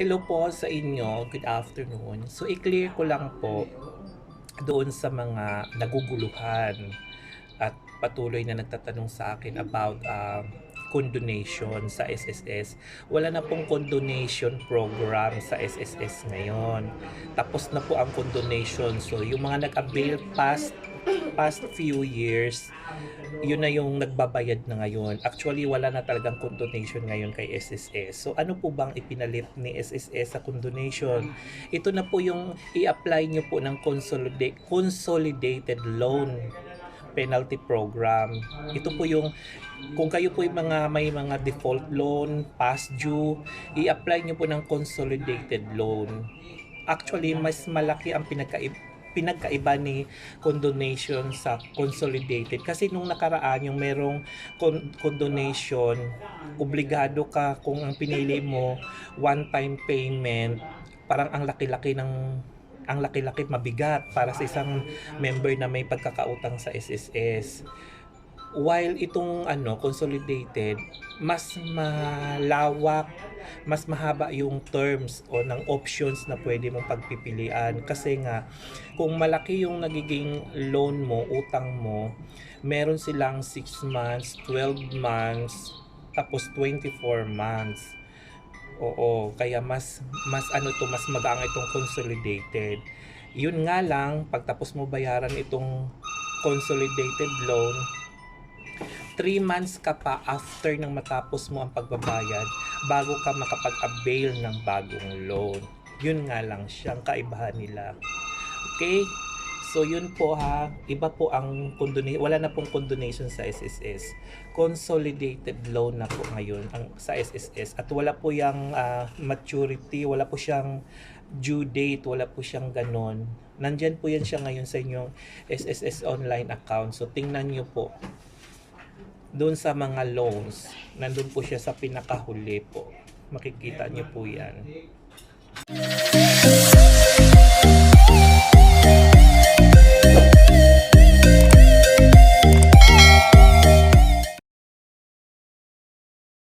Hello po sa inyo. Good afternoon. So, i-clear ko lang po doon sa mga naguguluhan at patuloy na nagtatanong sa akin about um, condonation sa SSS. Wala na pong condonation program sa SSS ngayon. Tapos na po ang condonation. So, yung mga nag-avail past past few years, yun na yung nagbabayad na ngayon. Actually, wala na talagang condonation ngayon kay SSS. So, ano po bang ipinalit ni SSS sa condonation? Ito na po yung i-apply nyo po ng consolidate, consolidated loan penalty program. Ito po yung kung kayo po yung mga may mga default loan, past due, i-apply nyo po ng consolidated loan. Actually, mas malaki ang pinagkaib pinagkaiba ni condonation sa consolidated kasi nung nakaraan yung merong con- condonation obligado ka kung ang pinili mo one time payment parang ang laki-laki ng ang laki-laki mabigat para sa isang member na may pagkakautang sa SSS while itong ano consolidated mas malawak mas mahaba yung terms o ng options na pwede mong pagpipilian. Kasi nga kung malaki yung nagiging loan mo utang mo meron silang 6 months 12 months tapos 24 months Oo, kaya mas mas ano to, mas magaang itong consolidated. Yun nga lang, pagtapos mo bayaran itong consolidated loan, 3 months ka pa after nang matapos mo ang pagbabayad bago ka makapag-avail ng bagong loan. Yun nga lang siyang kaibahan nila. Okay? So yun po ha, iba po ang condonation, wala na pong condonation sa SSS. Consolidated loan na po ngayon ang sa SSS at wala po yung ah, maturity, wala po siyang due date, wala po siyang ganon. Nandyan po yan siya ngayon sa inyong SSS online account. So tingnan nyo po doon sa mga loans, nandun po siya sa pinakahuli po. Makikita nyo po yan.